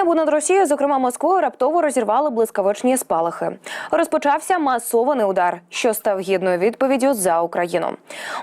Небо над Росією, зокрема Москвою, раптово розірвали блискавичні спалахи. Розпочався масований удар, що став гідною відповіддю за Україну.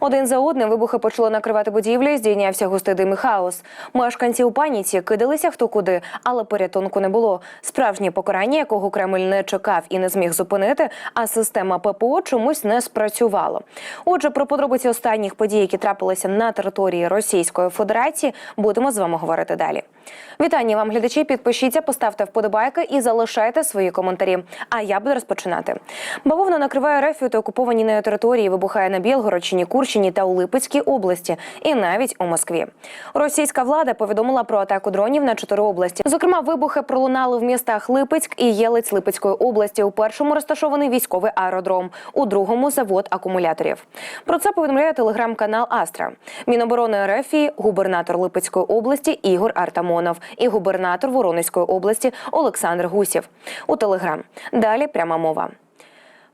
Один за одним вибухи почали накривати будівлі, здійнявся густий дим і хаос. Мешканці у паніці кидалися хто куди, але порятунку не було. Справжнє покарання, якого Кремль не чекав і не зміг зупинити, а система ППО чомусь не спрацювала. Отже, про подробиці останніх подій, які трапилися на території Російської Федерації, будемо з вами говорити далі. Вітання вам, глядачі. Підпишіться, поставте вподобайки і залишайте свої коментарі. А я буду розпочинати. Бавовна накриває рефію та окуповані нею території, вибухає на Білгородщині, Курщині та у Липецькій області, і навіть у Москві. Російська влада повідомила про атаку дронів на чотири області. Зокрема, вибухи пролунали в містах Липецьк і Єлець Липецької області. У першому розташований військовий аеродром, у другому завод акумуляторів. Про це повідомляє телеграм-канал Астра. Міноборони РФ, губернатор Липецької області Ігор Артамонов і губернатор Воронезької області Олександр Гусів. У телеграм далі пряма мова.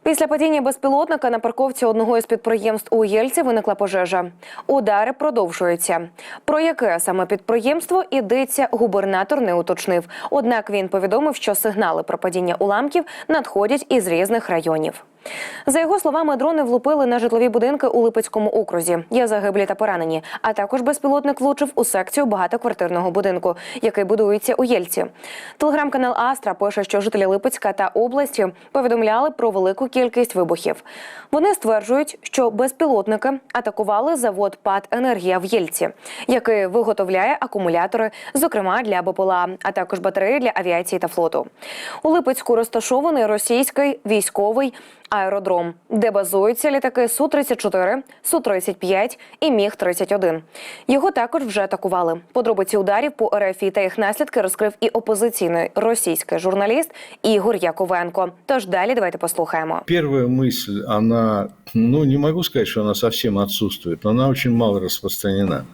Після падіння безпілотника на парковці одного із підприємств у Єльці виникла пожежа. Удари продовжуються. Про яке саме підприємство йдеться, губернатор не уточнив. Однак він повідомив, що сигнали про падіння уламків надходять із різних районів. За його словами, дрони влупили на житлові будинки у Липецькому окрузі. Є загиблі та поранені. А також безпілотник влучив у секцію багатоквартирного будинку, який будується у Єльці. Телеграм-канал Астра пише, що жителі Липецька та області повідомляли про велику кількість вибухів. Вони стверджують, що безпілотники атакували завод ПАД Енергія в Єльці, який виготовляє акумулятори, зокрема для БПЛА, а також батареї для авіації та флоту. У Липецьку розташований російський військовий аеродром, де базуються літаки су 34 су 35 і міг 31 Його також вже атакували. Подробиці ударів по РФ та їх наслідки розкрив і опозиційний російський журналіст Ігор Яковенко. Тож далі давайте послухаємо. Первая мысль, она, ну, не могу сказать, что она совсем отсутствует, но она очень мало распространена.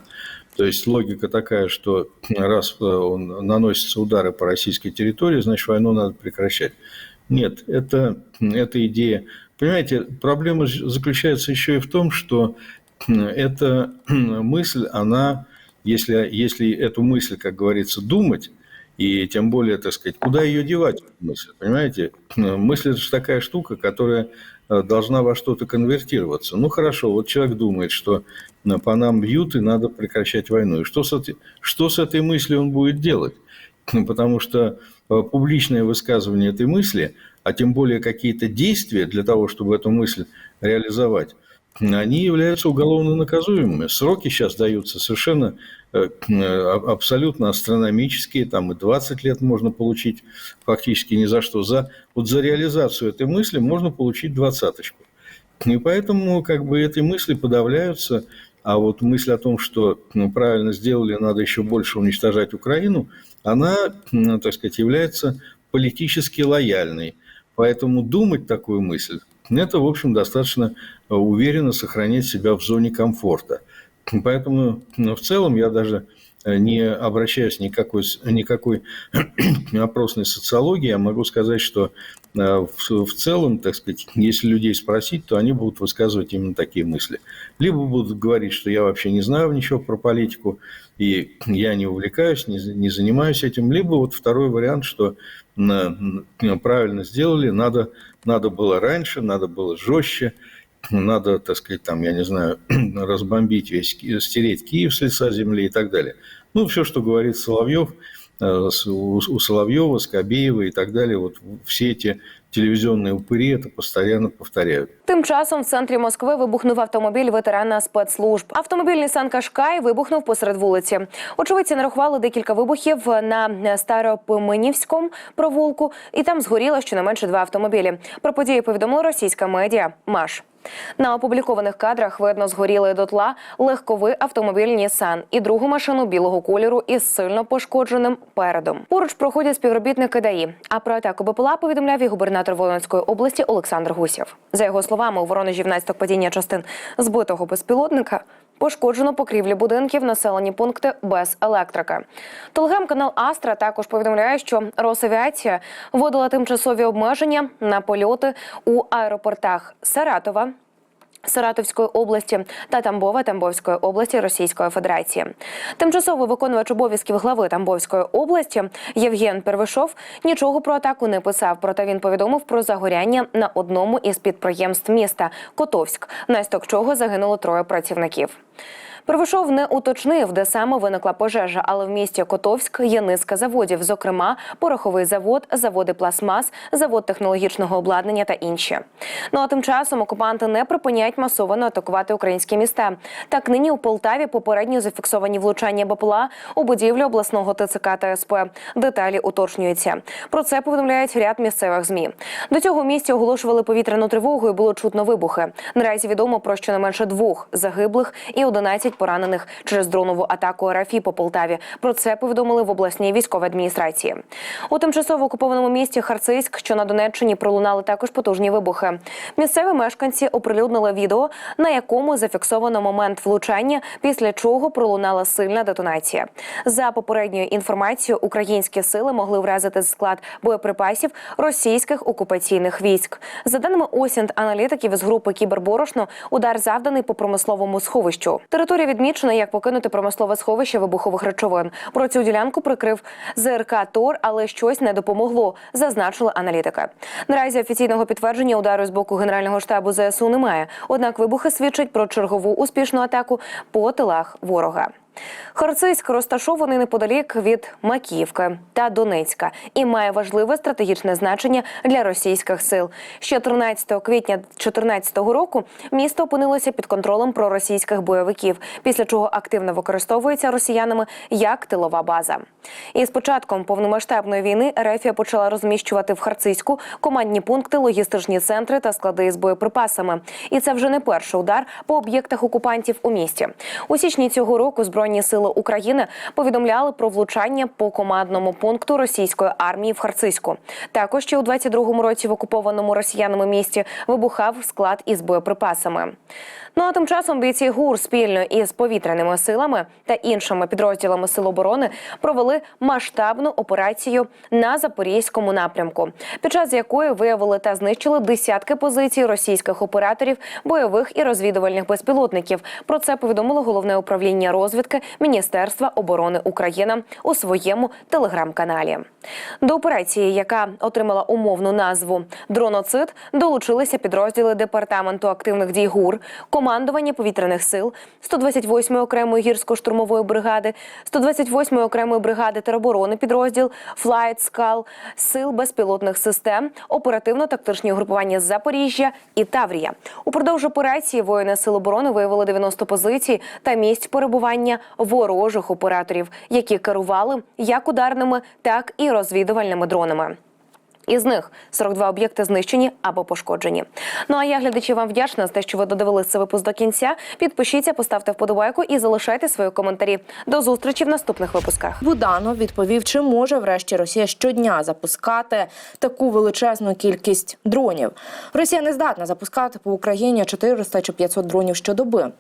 То есть логика такая, что раз э, он, наносятся удары по российской территории, значит, войну надо прекращать. Нет, это, эта идея... Понимаете, проблема заключается еще и в том, что эта мысль, она, если, если эту мысль, как говорится, думать, и тем более, так сказать, куда ее девать, мысль, понимаете? Мысль – это же такая штука, которая э, должна во что-то конвертироваться. Ну, хорошо, вот человек думает, что по нам бьют, и надо прекращать войну. И что с, этой, что с этой мыслью он будет делать? Потому что публичное высказывание этой мысли, а тем более какие-то действия для того, чтобы эту мысль реализовать, они являются уголовно наказуемыми. Сроки сейчас даются совершенно э, э, абсолютно астрономические, там и 20 лет можно получить фактически ни за что. За, вот за реализацию этой мысли можно получить двадцаточку. И поэтому как бы эти мысли подавляются, а вот мысль о том, что ну, правильно сделали, надо еще больше уничтожать Украину, она, так сказать, является политически лояльной. Поэтому думать такую мысль, это, в общем, достаточно э, уверенно сохранять себя в зоне комфорта. Поэтому ну, в целом я даже э, не обращаюсь никакой, никакой опросной социологии, я могу сказать, что э, в, в целом, так сказать, если людей спросить, то они будут высказывать именно такие мысли. Либо будут говорить, что я вообще не знаю ничего про политику, и я не увлекаюсь, не, не занимаюсь этим, либо вот второй вариант, что правильно сделали, надо, надо было раньше, надо было жестче, надо, так сказать, там, я не знаю, разбомбить весь, Ки- стереть Киев с лица земли и так далее. Ну, все, что говорит Соловьев, э, с- у, у Соловьева, Скобеева и так далее, вот все эти телевизионные упыри это постоянно повторяют. Тим часом в центрі Москви вибухнув автомобіль ветерана спецслужб. Автомобіль Nissan Qashqai вибухнув посеред вулиці. Очевидці нарахували декілька вибухів на Старопименівському провулку, і там згоріло щонайменше два автомобілі. Про події повідомила російська медіа Маш. На опублікованих кадрах видно згоріли дотла легковий автомобіль Нісан і другу машину білого кольору із сильно пошкодженим передом. Поруч проходять співробітники ДАІ. А про атаку БПЛА повідомляв і губернатор Волинської області Олександр Гусєв. За його словами, у Воронежі внаслідок падіння частин збитого безпілотника пошкоджено покрівлі будинків, населені пункти без електрики. Телеграм-канал Астра також повідомляє, що Росавіація вводила тимчасові обмеження на польоти у аеропортах Саратова. Саратовської області та Тамбова Тамбовської області Російської Федерації. Тимчасово виконувач обов'язків глави Тамбовської області Євген Первишов нічого про атаку не писав. Проте він повідомив про загоряння на одному із підприємств міста Котовськ, внаслідок чого загинуло троє працівників. Первишов не уточнив, де саме виникла пожежа, але в місті Котовськ є низка заводів, зокрема пороховий завод, заводи пластмас, завод технологічного обладнання та інші. Ну а тим часом окупанти не припиняють масово атакувати українські міста. Так нині у Полтаві попередньо зафіксовані влучання БПЛА у будівлю обласного ТЦК та СП. Деталі уточнюються. Про це повідомляють ряд місцевих змі. До цього місті оголошували повітряну тривогу і було чутно вибухи. Наразі відомо про щонайменше двох загиблих і 11 поранених через дронову атаку РФІ по Полтаві. Про це повідомили в обласній військовій адміністрації. У тимчасово окупованому місті Харцизьк, що на Донеччині, пролунали також потужні вибухи. Місцеві мешканці оприлюднили відео, на якому зафіксовано момент влучання, після чого пролунала сильна детонація. За попередньою інформацією, українські сили могли вразити склад боєприпасів російських окупаційних військ. За даними осінт аналітиків з групи Кіберборошно, удар завданий по промисловому сховищу. Територія відмічена як покинути промислове сховище вибухових речовин. Про цю ділянку прикрив ЗРК ТОР, але щось не допомогло, зазначили аналітики. Наразі офіційного підтвердження удару з боку Генерального штабу ЗСУ немає. Однак вибухи свідчать про чергову успішну атаку по тилах ворога. Харцизьк розташований неподалік від Макіївки та Донецька і має важливе стратегічне значення для російських сил. Ще 13 квітня 2014 року місто опинилося під контролем проросійських бойовиків, після чого активно використовується росіянами як тилова база. І з початком повномасштабної війни Рефія почала розміщувати в Харцизьку командні пункти, логістичні центри та склади з боєприпасами. І це вже не перший удар по об'єктах окупантів у місті. У січні цього року збройні сили України повідомляли про влучання по командному пункту російської армії в Харцизьку. Також ще у 22-му році в окупованому росіянами місті вибухав склад із боєприпасами. Ну а тим часом бійці ГУР спільно із повітряними силами та іншими підрозділами сил оборони провели масштабну операцію на запорізькому напрямку, під час якої виявили та знищили десятки позицій російських операторів, бойових і розвідувальних безпілотників. Про це повідомило головне управління розвідки Міністерства оборони України у своєму телеграм-каналі. До операції, яка отримала умовну назву Дроноцид, долучилися підрозділи департаменту активних дій ГУР, командування повітряних сил, 128-ї окремої гірсько-штурмової бригади, 128-ї окремої бригади тероборони підрозділ Flight Skull, сил безпілотних систем, оперативно-тактичні групування Запоріжжя і Таврія. Упродовж операції воїни сил оборони виявили 90 позицій та місць перебування ворожих операторів, які керували як ударними, так і розвідувальними дронами. Із них 42 об'єкти знищені або пошкоджені. Ну а я глядачі вам вдячна за те, що ви додивились цей випуск до кінця. Підпишіться, поставте вподобайку і залишайте свої коментарі. До зустрічі в наступних випусках. Буданов відповів, чи може врешті Росія щодня запускати таку величезну кількість дронів. Росія не здатна запускати по Україні 400 чи 500 дронів щодоби.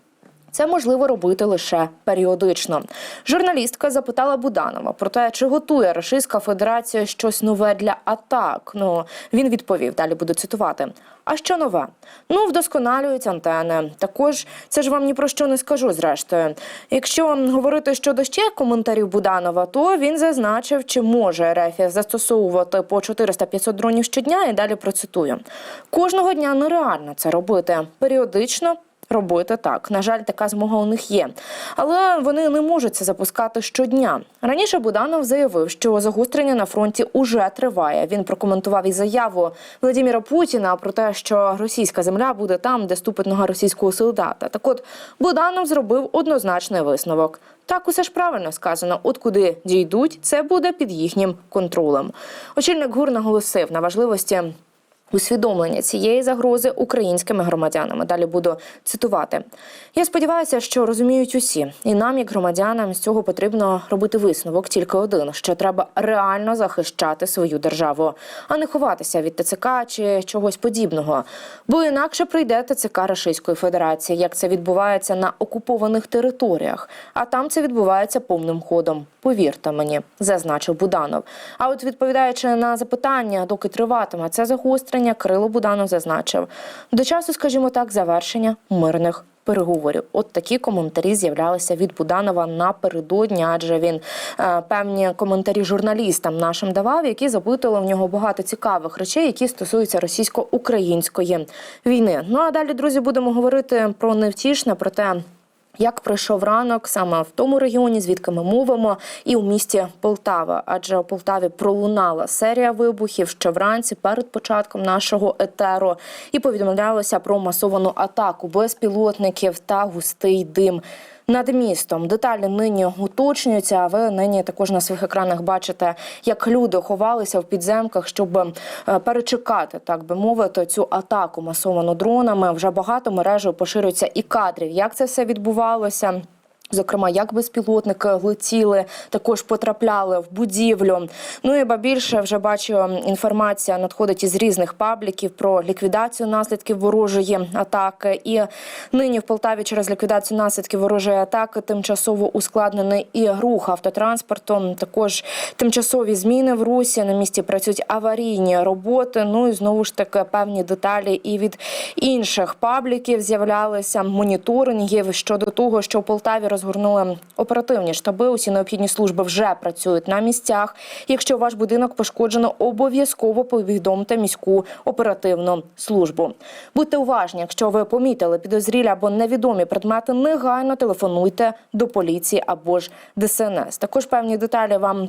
Це можливо робити лише періодично. Журналістка запитала Буданова про те, чи готує Російська Федерація щось нове для атак. Ну він відповів. Далі буду цитувати. А що нове? Ну, вдосконалюють антени. Також це ж вам ні про що не скажу. Зрештою, якщо говорити щодо ще коментарів Буданова, то він зазначив, чи може РФ застосовувати по 400-500 дронів щодня. І далі процитую: кожного дня нереально це робити періодично. Робити так. На жаль, така змога у них є. Але вони не можуть це запускати щодня. Раніше Буданов заявив, що загострення на фронті уже триває. Він прокоментував і заяву Владимира Путіна про те, що російська земля буде там, де ступить нога російського солдата. Так от Буданов зробив однозначний висновок. Так, усе ж правильно сказано. От куди дійдуть, це буде під їхнім контролем. Очільник ГУР наголосив на важливості усвідомлення цієї загрози українськими громадянами. Далі буду цитувати. Я сподіваюся, що розуміють усі, і нам, як громадянам, з цього потрібно робити висновок тільки один: що треба реально захищати свою державу, а не ховатися від ТЦК чи чогось подібного. Бо інакше прийде ТЦК Російської Федерації, як це відбувається на окупованих територіях. А там це відбувається повним ходом. Повірте мені, зазначив Буданов. А от відповідаючи на запитання, доки триватиме це загострення. Засідання Кирило Буданов зазначив до часу, скажімо так, завершення мирних. Переговорів, от такі коментарі з'являлися від Буданова напередодні, адже він е, певні коментарі журналістам нашим давав, які запитували в нього багато цікавих речей, які стосуються російсько-української війни. Ну а далі, друзі, будемо говорити про невтішне, про те. Як пройшов ранок саме в тому регіоні, звідки ми мовимо, і у місті Полтава, адже у Полтаві пролунала серія вибухів ще вранці перед початком нашого етеру, і повідомлялося про масовану атаку безпілотників та густий дим. Над містом деталі нині уточнюються. А ви нині також на своїх екранах бачите, як люди ховалися в підземках, щоб е, перечекати, так би мовити, цю атаку масовану дронами. Вже багато мережею поширюються і кадрів. Як це все відбувалося? Зокрема, як безпілотники летіли, також потрапляли в будівлю. Ну і ба більше вже бачу, інформація надходить із різних пабліків про ліквідацію наслідків ворожої атаки. І нині в Полтаві через ліквідацію наслідків ворожої атаки тимчасово ускладнений і рух автотранспортом. Також тимчасові зміни в русі на місці працюють аварійні роботи. Ну і знову ж таки певні деталі і від інших пабліків з'являлися моніторингів щодо того, що в Полтаві розгорнули оперативні штаби. Усі необхідні служби вже працюють на місцях. Якщо ваш будинок пошкоджено, обов'язково повідомте міську оперативну службу. Будьте уважні, якщо ви помітили підозрілі або невідомі предмети, негайно телефонуйте до поліції або ж ДСНС. Також певні деталі вам.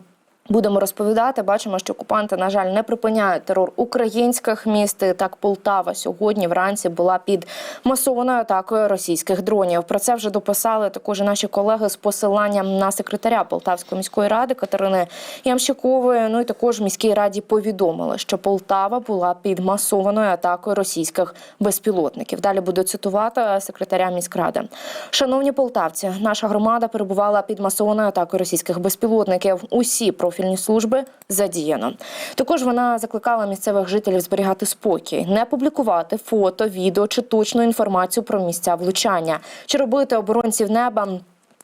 Будемо розповідати. Бачимо, що окупанти, на жаль, не припиняють терор українських міст. Так, Полтава сьогодні вранці була під масованою атакою російських дронів. Про це вже дописали також наші колеги з посиланням на секретаря Полтавської міської ради Катерини Ямщикової. Ну і також міській раді повідомили, що Полтава була під масованою атакою російських безпілотників. Далі буду цитувати секретаря міськради. Шановні полтавці, наша громада перебувала під масованою атакою російських безпілотників. Усі профільні служби задіяно. Також вона закликала місцевих жителів зберігати спокій, не публікувати фото, відео чи точну інформацію про місця влучання, чи робити оборонців неба.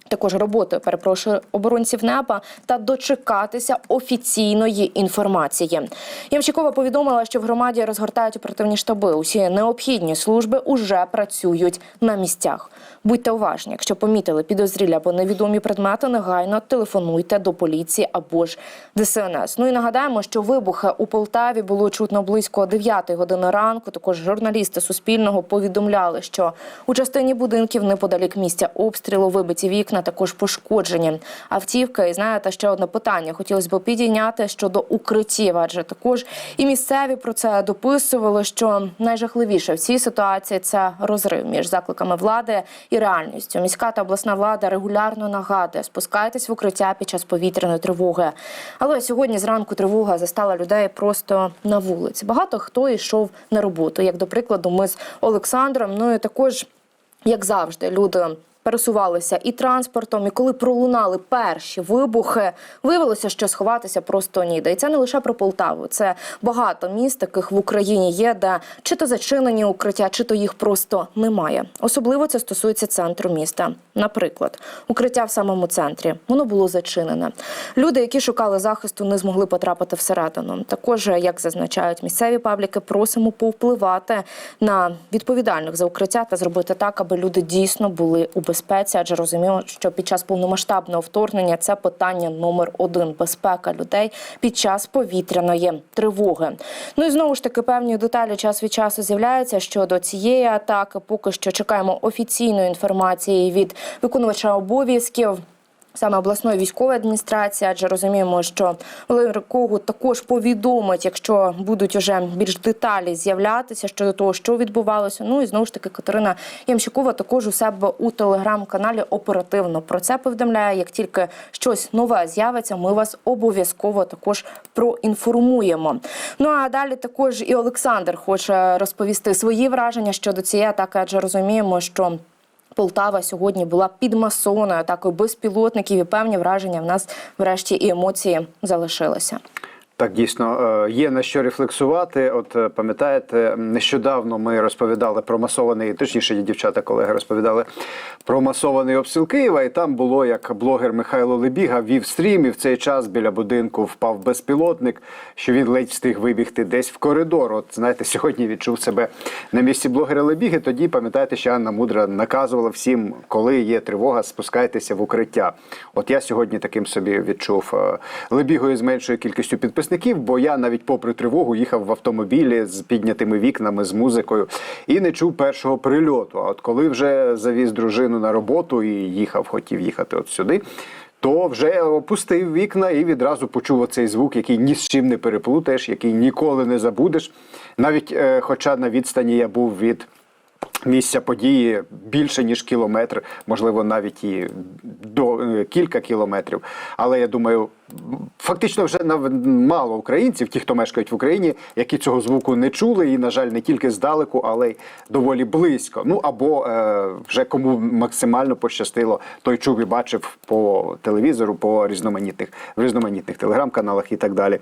Також роботою перепрошую оборонців неба та дочекатися офіційної інформації. Ямщикова повідомила, що в громаді розгортають оперативні штаби. Усі необхідні служби уже працюють на місцях. Будьте уважні, якщо помітили підозрілі або невідомі предмети, негайно телефонуйте до поліції або ж ДСНС. Ну і нагадаємо, що вибухи у Полтаві було чутно близько 9 години ранку. Також журналісти Суспільного повідомляли, що у частині будинків неподалік місця обстрілу вибиті вікна, також пошкоджені автівки. І знаєте, ще одне питання хотілося б підійняти щодо укриттів, адже також і місцеві про це дописували, що найжахливіше в цій ситуації це розрив між закликами влади і реальністю. Міська та обласна влада регулярно нагадує, спускайтесь в укриття під час повітряної тривоги. Але сьогодні зранку тривога застала людей просто на вулиці. Багато хто йшов на роботу. Як до прикладу, ми з Олександром. Ну і також, як завжди, люди. Пересувалися і транспортом, і коли пролунали перші вибухи, виявилося, що сховатися просто ніде. І це не лише про Полтаву, це багато міст, таких в Україні є, де чи то зачинені укриття, чи то їх просто немає. Особливо це стосується центру міста. Наприклад, укриття в самому центрі воно було зачинене. Люди, які шукали захисту, не змогли потрапити всередину. Також, як зазначають місцеві пабліки, просимо повпливати на відповідальних за укриття та зробити так, аби люди дійсно були у безпеці, адже розуміємо, що під час повномасштабного вторгнення це питання номер один безпека людей під час повітряної тривоги. Ну і знову ж таки певні деталі час від часу з'являються щодо цієї атаки. Поки що чекаємо офіційної інформації від виконувача обов'язків. Саме обласної військової адміністрації, адже розуміємо, що Володимир Когут також повідомить, якщо будуть уже більш деталі з'являтися щодо того, що відбувалося. Ну і знову ж таки Катерина Ямщикова також у себе у телеграм-каналі оперативно про це повідомляє. Як тільки щось нове з'явиться, ми вас обов'язково також проінформуємо. Ну а далі також і Олександр хоче розповісти свої враження щодо цієї атаки, адже розуміємо, що. Полтава сьогодні була під масованою атакою безпілотників, і певні враження в нас врешті і емоції залишилися. Так, дійсно, е, є на що рефлексувати. От е, пам'ятаєте, нещодавно ми розповідали про масований, точніше, дівчата колеги розповідали про масований обстріл Києва, і там було як блогер Михайло Лебіга вів стрім, і в цей час біля будинку впав безпілотник, що він ледь встиг вибігти десь в коридор. От знаєте, сьогодні відчув себе на місці блогера Лебіги. Тоді пам'ятаєте, що Анна Мудра наказувала всім, коли є тривога, спускайтеся в укриття. От я сьогодні таким собі відчув е, Лебігою з меншою кількістю підписників, бо я навіть попри тривогу їхав в автомобілі з піднятими вікнами, з музикою і не чув першого прильоту. А от коли вже завіз дружину на роботу і їхав, хотів їхати от сюди. То вже опустив вікна і відразу почув оцей звук, який ні з чим не переплутаєш, який ніколи не забудеш. Навіть е, хоча на відстані я був від місця події більше ніж кілометр, можливо, навіть і до е, кілька кілометрів. Але я думаю, фактично вже мало українців, ті, хто мешкають в Україні, які цього звуку не чули, і, на жаль, не тільки здалеку, але й доволі близько. Ну або е, вже кому максимально пощастило, той чув і бачив по телевізору, по різноманітних в різноманітних телеграм-каналах і так далі.